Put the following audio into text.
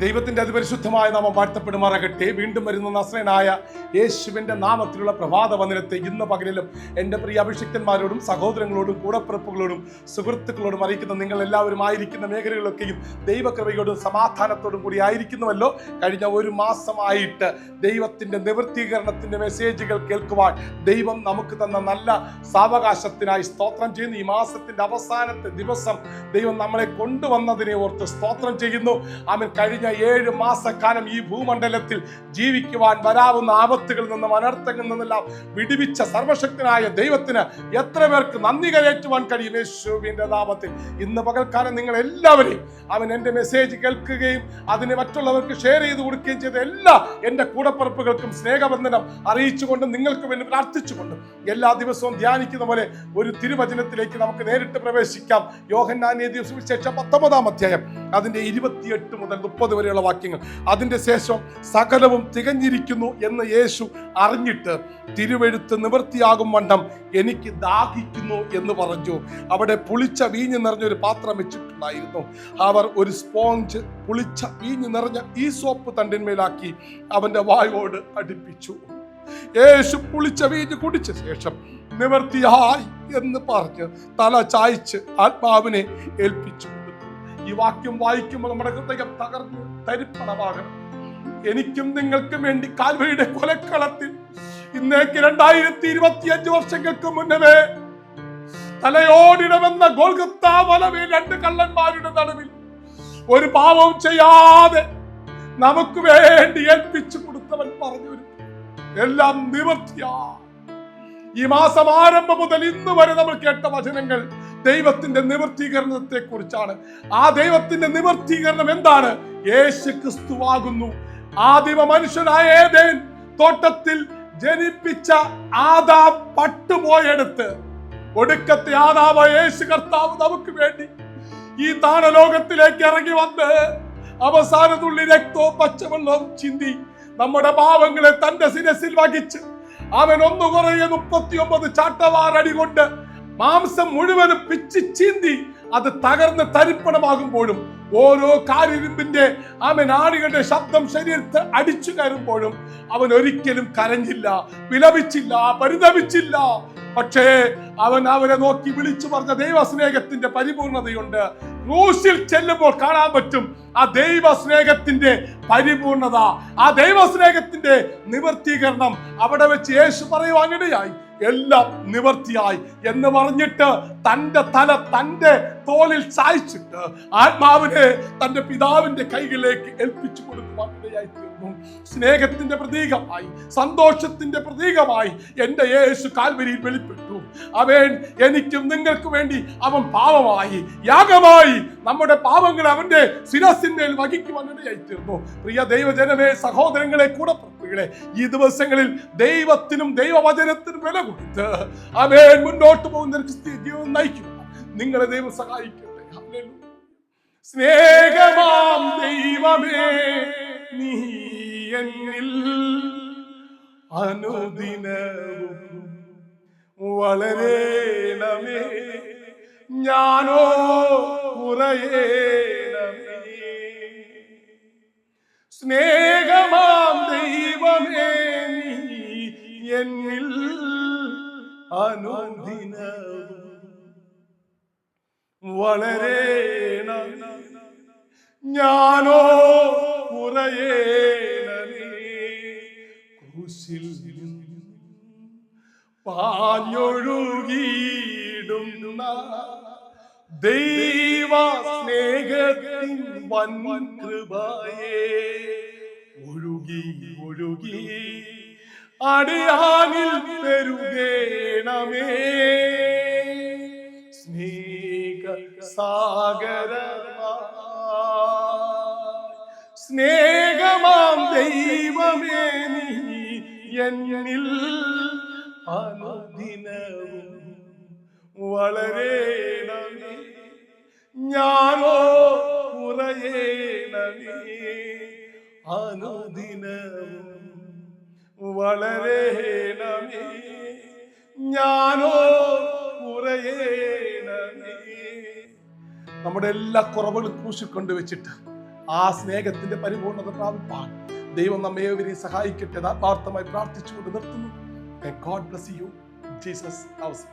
ദൈവത്തിന്റെ അതിപരിശുദ്ധമായ നാമം വാഴ്ത്തപ്പെടുമാറാകട്ടെ. വീണ്ടും വരുന്ന നസ്രനായ യേശുവിന്റെ നാമത്തിലുള്ള പ്രഭാത വന്ദനത്തെ ഇന്ന് പകലിലും എന്റെ പ്രിയ അഭിഷിക്തന്മാരോടും സഹോദരങ്ങളോടും കൂടപ്പിറപ്പുകളോടും സുഹൃത്തുക്കളോടും അറിയിക്കുന്ന നിങ്ങൾ എല്ലാവരും ആയിരിക്കുന്ന മേഖലകളിലൊക്കെയും ദൈവകൃപയോടും സമാധാനത്തോടും കൂടി ആയിരിക്കുന്നുവല്ലോ. കഴിഞ്ഞ ഒരു മാസമായിട്ട് ദൈവത്തിന്റെ നിവൃത്തീകരണത്തിന്റെ മെസ്സേജുകൾ കേൾക്കുവാൻ ദൈവം നമുക്ക് തന്ന നല്ല സാവകാശത്തിനായി സ്തോത്രം ചെയ്യുന്നു. ഈ മാസത്തിന്റെ അവസാനത്തെ ദിവസം ദൈവം നമ്മളെ കൊണ്ടുവന്നതിനെ ഓർത്ത് സ്തോത്രം ചെയ്യുന്നു. ആമൻ. കഴിഞ്ഞ ഏഴ് മാസക്കാലം ഈ ഭൂമണ്ഡലത്തിൽ ജീവിക്കുവാൻ വരാവുന്ന ആപത്തുകളിൽ നിന്നും അനർത്ഥങ്ങളിൽ നിന്നെല്ലാം വിടിവിച്ച സർവശക്തനായ ദൈവത്തിന് എത്ര പേർക്ക് നന്ദി കയറ്റുവാൻ കഴിയും യേശുവിന്റെ നാമത്തിൽ? ഇന്ന് പകൽക്കാലം നിങ്ങൾ എല്ലാവരെയും അവൻ എന്റെ മെസ്സേജ് കേൾക്കുകയും അതിനെ മറ്റുള്ളവർക്ക് ഷെയർ ചെയ്ത് കൊടുക്കുകയും ചെയ്ത എല്ലാ എന്റെ കൂടപ്പറപ്പുകൾക്കും സ്നേഹബന്ധനം അറിയിച്ചുകൊണ്ട് നിങ്ങൾക്ക് വേണ്ടി പ്രാർത്ഥിച്ചുകൊണ്ട് എല്ലാ ദിവസവും ധ്യാനിക്കുന്ന പോലെ ഒരു തിരുവചനത്തിലേക്ക് നമുക്ക് നേരിട്ട് പ്രവേശിക്കാം. യോഹന്നാനിയ സുവിശേഷം പത്തൊമ്പതാം അധ്യായം അതിന്റെ ഇരുപത്തിയെട്ട് മുതൽ മുപ്പത് വരെയുള്ള വാക്യങ്ങൾ. അതിന്റെ ശേഷം സകലവും തികഞ്ഞിരിക്കുന്നു എന്ന് യേശു അറിഞ്ഞിട്ട് തിരുവെഴുത്ത് നിവൃത്തിയാകും വണ്ണം എനിക്ക് ദാഹിക്കുന്നു എന്ന് പറഞ്ഞു. അവിടെ പുളിച്ച വീഞ്ഞ് നിറഞ്ഞൊരു പാത്രം വെച്ചിട്ടുണ്ടായിരുന്നു. അവർ ഒരു സ്പോഞ്ച് പുളിച്ച വീഞ്ഞ് നിറഞ്ഞ ഈ സോപ്പ് തണ്ടിന്മേലാക്കി അവന്റെ വായോട് അടുപ്പിച്ചു. യേശു പുളിച്ച വീഞ്ഞ് കുടിച്ച ശേഷം നിവർത്തിയായി എന്ന് പറഞ്ഞ് തല ചായ്ച്ച് ആത്മാവിനെ ഏൽപ്പിച്ചു. ഈ വാക്യം വായിക്കുമ്പോൾ നമ്മുടെ ഹൃദയം തകർന്ന് തരിപ്പണമാകണം. എനിക്കും നിങ്ങൾക്കും വേണ്ടി കാൽവയുടെ കൊലക്കളത്തിൽ ഇന്നേക്ക് രണ്ടായിരത്തി ഇരുപത്തി അഞ്ച് വർഷങ്ങൾക്ക് മുന്നവേ തലയോടിടമെന്ന ഗോൽഗത്ത വലവിൽ രണ്ട് കള്ളന്മാരുടെ നടുവിൽ ഒരു പാവവും ചെയ്യാതെ നമുക്ക് വേണ്ടി ഏൽപ്പിച്ചു കൊടുത്തവൻ പറഞ്ഞു എല്ലാം നിവർത്തിയാ. ഈ മാസം ആരംഭം മുതൽ ഇന്ന് വരെ നമ്മൾ കേട്ട വചനങ്ങൾ ദൈവത്തിന്റെ നിവർത്തീകരണത്തെ കുറിച്ചാണ് ആ ദൈവത്തിന്റെ നിവർത്തീകരണം എന്താണ്? യേശു ക്രിസ്തുവാകുന്നു ആദിമ മനുഷ്യനായ ഏതേൻ തോട്ടത്തിൽ ജനിപ്പിച്ച ആദാ പട്ടുപോയെടുത്ത് ഒടുക്കത്തെ ആദാവ യേശു കർത്താവ് നമുക്ക് വേണ്ടി ഈ താണലോകത്തിലേക്ക് ഇറങ്ങി വന്ന് അവസാന തുള്ളി രക്തവും പച്ചവെള്ളവും ചിന്തി നമ്മുടെ പാവങ്ങളെ തന്റെ സിരസിൽ വഹിച്ച് അവൻ ഒന്നു കുറയെ മുപ്പത്തിയൊമ്പത് ചാട്ടവാറടി കൊണ്ട് മാംസം മുഴുവനും പിച്ച് ചീന്തി അത് തകർന്ന് തരിപ്പണമാകുമ്പോഴും ഓരോ കാലിരുമ്പിന്റെ അവൻ ആടുകളുടെ ശബ്ദം ശരീരത്ത് അടിച്ചു കയറുമ്പോഴും അവൻ ഒരിക്കലും കരഞ്ഞില്ല വിലപിച്ചില്ല പരിതപിച്ചില്ല. പക്ഷേ അവൻ അവരെ നോക്കി വിളിച്ചു പറഞ്ഞ ദൈവസ്നേഹത്തിന്റെ പരിപൂർണതയുണ്ട്. ക്രൂശിൽ ചെല്ലുമ്പോൾ കാണാൻ പറ്റും ആ ദൈവ സ്നേഹത്തിന്റെ പരിപൂർണത ആ ദൈവ സ്നേഹത്തിന്റെ നിവർത്തീകരണം അവിടെ വെച്ച് യേശു പറയുവാനിടയായി എല്ലാം നിവർത്തിയായി എന്ന് പറഞ്ഞിട്ട് തന്റെ തല തന്റെ തോളിൽ ചായ്ച്ചിട്ട് ആത്മാവിനെ തന്റെ പിതാവിന്റെ കൈകളിലേക്ക് ഏൽപ്പിച്ചു കൊടുക്കുവാൻ ഇടയായി തീർന്നു സ്നേഹത്തിന്റെ പ്രതീകമായി സന്തോഷത്തിന്റെ പ്രതീകമായി എന്റെ യേശു കാൽവരിയിൽ വെളിപ്പെട്ടു. അവൻ എനിക്കും നിങ്ങൾക്ക് വേണ്ടി അവൻ പാവമായി യാഗമായി നമ്മുടെ പാവങ്ങൾ അവന്റെ ശിരസിന്മേൽ വഹിക്കുവാൻ ഇടയായി തീർന്നു പ്രിയ ദൈവജനമേ സഹോദരങ്ങളെ കൂടെ ഈ ദിവസങ്ങളിൽ ദൈവത്തിനും ദൈവവചനത്തിനും വില കൊടുത്ത് അവൻ മുന്നോട്ട് പോകുന്ന ജീവിതം നയിക്കുക നിങ്ങളെ ദൈവം സഹായിക്കട്ടെ. സ്നേഹമാം ദൈവമേ നീ എന്നിൽ അനുദിനവും വളരേണമേ ഞാനോ കുറയേണമേ സ്നേഹമാം ദൈവമേ എന്നിൽ അനുദിനവും. വളരേണമേ ഞാനോ കുറയേണമേ ക്രൂശിൽ പാഞ്ഞൊഴുകിയിടുന്ന ദൈവ സ്നേഹത്തിൻ വൻ കൃപയേ ഒഴുകി ഒഴുകി അടിയാനിൽ പെരുകേണമേ. സ്നേഹ സാഗര സ്നേഹമാം ദൈവമേ നീ എന്നിൽ അനുദിനവും വളരേണമേ ഞാനോ കുറയേണമേ അനുദിനവും വളരേണമേ ഞാനോ കുറയേണമേ നമ്മുടെ എല്ലാ കുറവുകളും ക്രൂശിൽ വെച്ചിട്ട് ആ സ്നേഹത്തിന്റെ പരിപൂർണത പ്രാപിപ്പാൻ ദൈവം നമ്മെ ഏവരെയും സഹായിക്കട്ടെ. ആത്മാർത്ഥമായി പ്രാർത്ഥിച്ചുകൊണ്ട് നിർത്തുന്നു. May God bless you. Jesus loves.